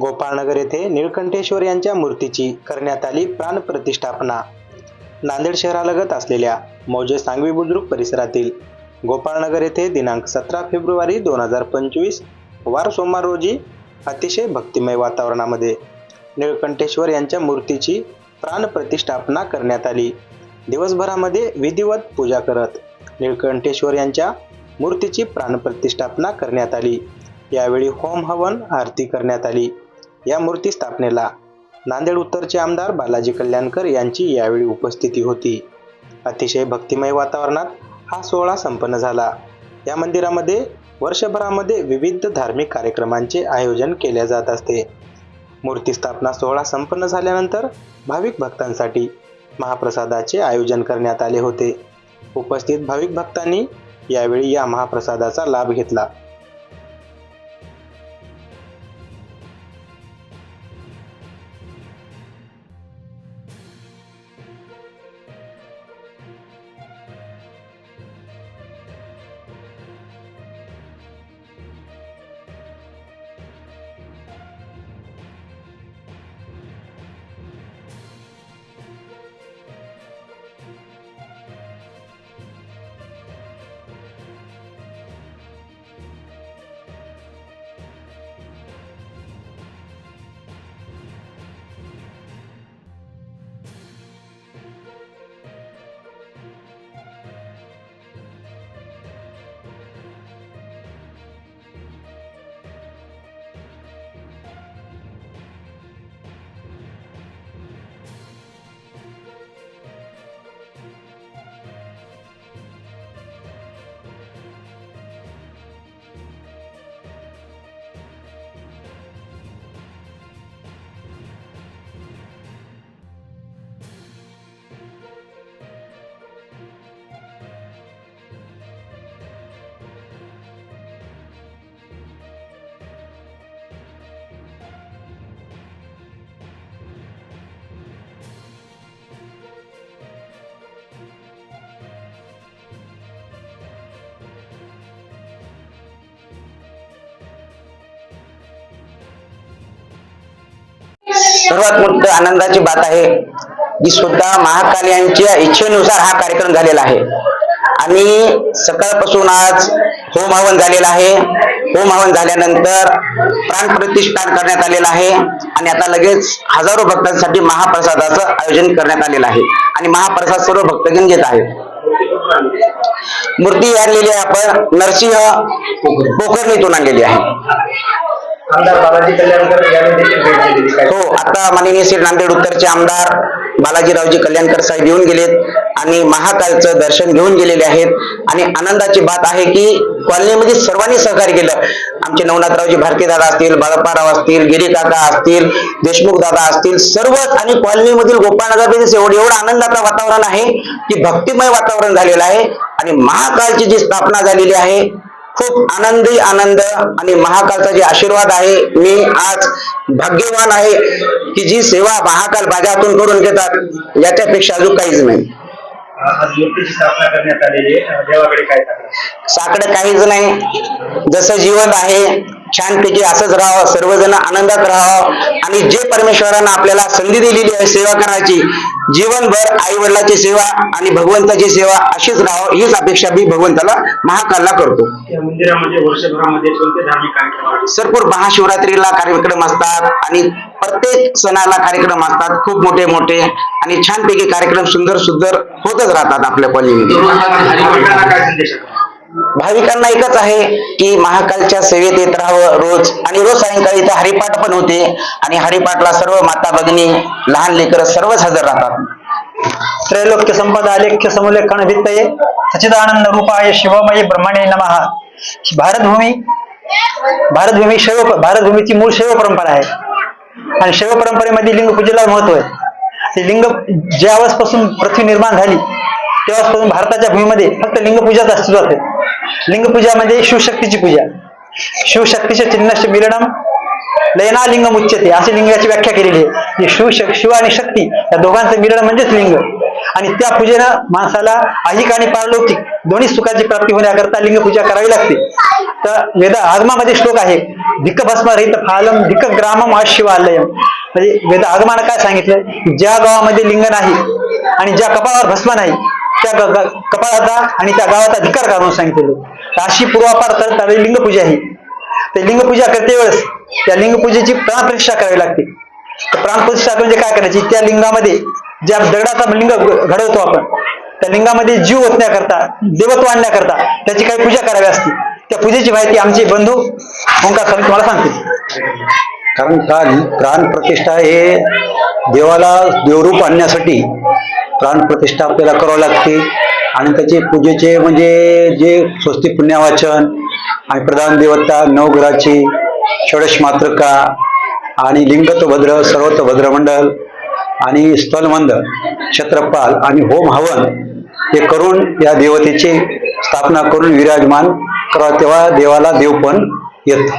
गोपाळनगर येथे निळकंठेश्वर यांच्या मूर्तीची करण्यात आली प्राणप्रतिष्ठापना नांदेड शहरालगत असलेल्या मौजे सांगवी बुद्रुक परिसरातील गोपाळनगर येथे दिनांक सतरा फेब्रुवारी दोन हजार पंचवीस वार सोमवार रोजी अतिशय भक्तिमय वातावरणामध्ये निळकंठेश्वर यांच्या मूर्तीची प्राणप्रतिष्ठापना करण्यात आली. दिवसभरामध्ये विधिवत पूजा करत निळकंठेश्वर यांच्या मूर्तीची प्राणप्रतिष्ठापना करण्यात आली. यावेळी होम हवन आरती करण्यात आली. या मूर्ती स्थापनेला नांदेड उत्तरचे आमदार बालाजी कल्याणकर यांची यावेळी उपस्थिती होती. अतिशय भक्तिमय वातावरणात हा सोहळा संपन्न झाला. या मंदिरामध्ये वर्षभरामध्ये विविध धार्मिक कार्यक्रमांचे आयोजन केले जात असते. मूर्ती स्थापना सोहळा संपन्न झाल्यानंतर भाविक भक्तांसाठी महाप्रसादाचे आयोजन करण्यात आले होते. उपस्थित भाविक भक्तांनी यावेळी या महाप्रसादाचा लाभ घेतला. सर्वात मोठं आनंदाची बात आहे की सुद्धा महाकाल यांच्या इच्छेनुसार हा कार्यक्रम झालेला आहे. आणि सकाळपासून आज होम हवन झालेला आहे. होम हवन झाल्यानंतर प्राणप्रतिष्ठान करण्यात आलेलं आहे. आणि आता लगेच हजारो भक्तांसाठी महाप्रसादाचं आयोजन करण्यात आलेलं आहे. आणि महाप्रसाद सर्व भक्तगण घेत आहेत. मूर्ती आणलेली आहे आपण नरसिंह पोखरणीतून आणलेली आहे. आमदार बालाजी कल्याणकर यांनी देखील भेट दिलेली काय? हो आता माननीय श्री नांदेड उत्तरचे आमदार बालाजीरावजी कल्याणकर साहेब येऊन गेलेत आणि महाकालचं दर्शन घेऊन गेलेले आहेत. आणि आनंदाची बात आहे की कॉलनीमध्ये सर्वांनी सहकार्य केलं. आमचे नवनाथरावजी भारती दादा असतील बाळप्पाराव असतील गिरी काका असतील देशमुख दादा असतील सर्वच आणि कॉलनीमधील गोपाळनगर एवढं एवढं आनंदाचं वातावरण आहे की भक्तिमय वातावरण झालेलं आहे. आणि महाकालची जी स्थापना झालेली आहे खूप आनंदी आनंद आणि महाकालचा जे आशीर्वाद आहे मी आज भाग्यवान आहे की जी सेवा महाकाल माझ्या हातून करून घेतात याच्यापेक्षा अजून काहीच नाही. साकडं काहीच नाही. जसं जीवन आहे छानपैकी असंच राहावं सर्वजण आनंदात राहावं. आणि जे परमेश्वरानं आपल्याला संधी दिलेली आहे सेवा करायची जीवनभर आई वडिलाची सेवा आणि भगवंताची सेवा अशीच राहावं हीच अपेक्षा मी भगवंताला महाकालला करतो. मंदिरामध्ये वर्षभरामध्ये कोणते धार्मिक कार्यक्रम? भरपूर महाशिवरात्रीला कार्यक्रम असतात आणि प्रत्येक सणाला कार्यक्रम असतात खूप मोठे मोठे आणि छानपैकी कार्यक्रम सुंदर सुंदर होतच राहतात आपल्या कॉलनीमध्ये. भाविकांना एकच आहे की महाकालच्या सेवेत येत राहावं रोज. आणि रोज सायंकाळी इथं हरिपाठ पण होते. आणि हरिपाठला सर्व माता भगिनी लहान लेकरं सर्वच हजर राहतात. त्रैलोक्य संपदा आलेख्य समुलेखन वित्तये सचिदानंद रूपाय शिवमयी ब्रह्मणे नमः. भारतभूमी भारतभूमी शैव भारतभूमीची मूळ शैव परंपरा आहे. आणि शैव परंपरेमध्ये लिंग पूजेला महत्त्व आहे. लिंग लिंग ज्यावेळेसपासून पृथ्वी निर्माण झाली तेव्हापासून भारताच्या भूमीमध्ये फक्त लिंगपूजाच अस्तित्वात आहे. लिंगपूजा म्हणजे शिवशक्तीची पूजा. शिवशक्तीचे चिन्हस्य मिलनम लयना लिंग मुच्यते. अशी लिंगाची व्याख्या केलेली आहे. की शिव शिव आणि शक्ती या दोघांचं मिलन म्हणजेच लिंग. आणि त्या पूजेनं माणसाला ऐहिक आणि पारलौकिक दोन्ही सुखाची प्राप्ती होण्याकरता लिंग पूजा करावी लागते. तर वेदा आगमामध्ये श्लोक आहे धिक्क भस्म रहित फालम धिक्क ग्रामम शिवालयम म्हणजे वेद आगमानं काय सांगितलं? ज्या गावामध्ये लिंग नाही आणि ज्या कपाळावर भस्म नाही त्या कपाळाचा आणि त्या गावाचा अधिकार काढून सांगितलेलं. अशी पूर्वापार तर त्यावेळी लिंगपूजा ही ते लिंगपूजा करते वेळेस त्या लिंगपूजेची प्राणप्रतिष्ठा करावी लागते. प्राणप्रतिष्ठा म्हणजे काय करायची? त्या लिंगामध्ये ज्या दगडाचा लिंग घडवतो आपण त्या लिंगामध्ये जीव ओतण्याकरता देवत्व आणण्याकरता त्याची काही पूजा करावी असते. त्या पूजेची माहिती आमचे बंधू ओंकार स्वामी तुम्हाला सांगतील. कारण का? प्राण प्रतिष्ठा हे देवाला देवरूप आणण्यासाठी प्राण प्रतिष्ठा आपल्याला करावी लागते. आणि त्याचे पूजेचे म्हणजे जे स्वस्ती पुण्यावाचन आणि प्रधान देवता नवग्रहाची षोडश मातृका आणि लिंगतभद्र सर्वतभद्र मंडल आणि स्थलमंद छत्रपाल आणि होम हवन हे करून या देवतेची स्थापना करून विराजमान करा तेव्हा देवाला देवपण येतं.